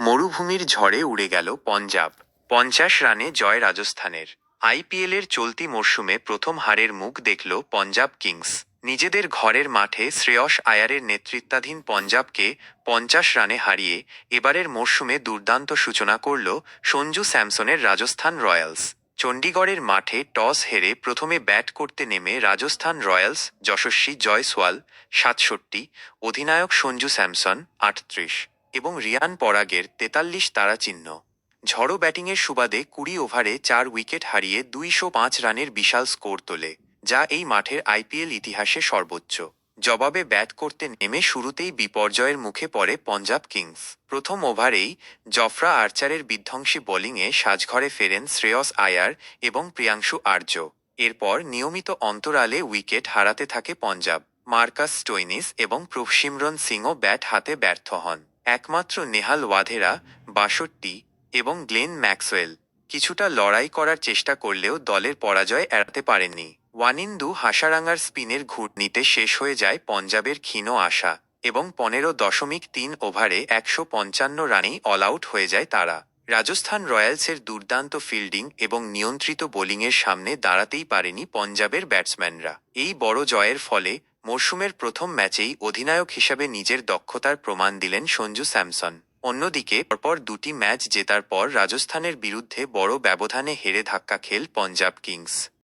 মরুভূমির ঝড়ে উড়ে গেল পঞ্জাব। পঞ্চাশ রানে জয় রাজস্থানের। আইপিএলের চলতি মরশুমে প্রথম হারের মুখ দেখল পঞ্জাব কিংস। নিজেদের ঘরের মাঠে শ্রেয়স আয়ারের নেতৃত্বাধীন পঞ্জাবকে পঞ্চাশ রানে হারিয়ে এবারের মরশুমে দুর্দান্ত সূচনা করল সঞ্জু স্যামসনের রাজস্থান রয়্যালস। চণ্ডীগড়ের মাঠে টস হেরে প্রথমে ব্যাট করতে নেমে রাজস্থান রয়্যালস যশস্বী জয়সওয়াল সাতষট্টি, অধিনায়ক সঞ্জু স্যামসন আটত্রিশ। এবং রিয়ান পরাগের তেতাল্লিশ তারা চিহ্ন। ঝড়ো ব্যাটিংয়ের সুবাদে কুড়ি ওভারে চার উইকেট হারিয়ে দুইশো পাঁচ রানের বিশাল স্কোর তোলে, যা এই মাঠের আইপিএল ইতিহাসে সর্বোচ্চ। জবাবে ব্যাট করতে নেমে শুরুতেই বিপর্যয়ের মুখে পড়ে পঞ্জাব কিংস। প্রথম ওভারেই জফরা আর্চারের বিধ্বংসী বোলিংয়ে সাজঘরে ফেরেন শ্রেয়স আয়ার এবং প্রিয়াংশু আর্য। এরপর নিয়মিত অন্তরালে উইকেট হারাতে থাকে পঞ্জাব। মার্কাস স্টোইনিস এবং প্রভসিমরন সিংও ব্যাট হাতে ব্যর্থ হন। একমাত্র নেহাল ওয়াধেরা, বাষট্টি, এবং গ্লেন ম্যাক্সওয়েল কিছুটা লড়াই করার চেষ্টা করলেও দলের পরাজয় এড়াতে পারেননি। ওয়ানিন্দু হাসারাঙ্গার স্পিনের ঘুটনিতে শেষ হয়ে যায় পঞ্জাবের ক্ষীণ আশা এবং পনেরো দশমিক তিন ওভারে একশো পঞ্চান্ন রানেই অল আউট হয়ে যায় তারা। রাজস্থান রয়্যালসের দুর্দান্ত ফিল্ডিং এবং নিয়ন্ত্রিত বোলিংয়ের সামনে দাঁড়াতেই পারেনি পঞ্জাবের ব্যাটসম্যানরা। এই বড় জয়ের ফলে মরশুমের প্রথম ম্যাচেই অধিনায়ক হিসাবে নিজের দক্ষতার প্রমাণ দিলেন সঞ্জু স্যামসন। অন্যদিকে, পরপর দুটি ম্যাচ জেতার পর রাজস্থানের বিরুদ্ধে বড় ব্যবধানে হেরে ধাক্কা খেল পঞ্জাব কিংস।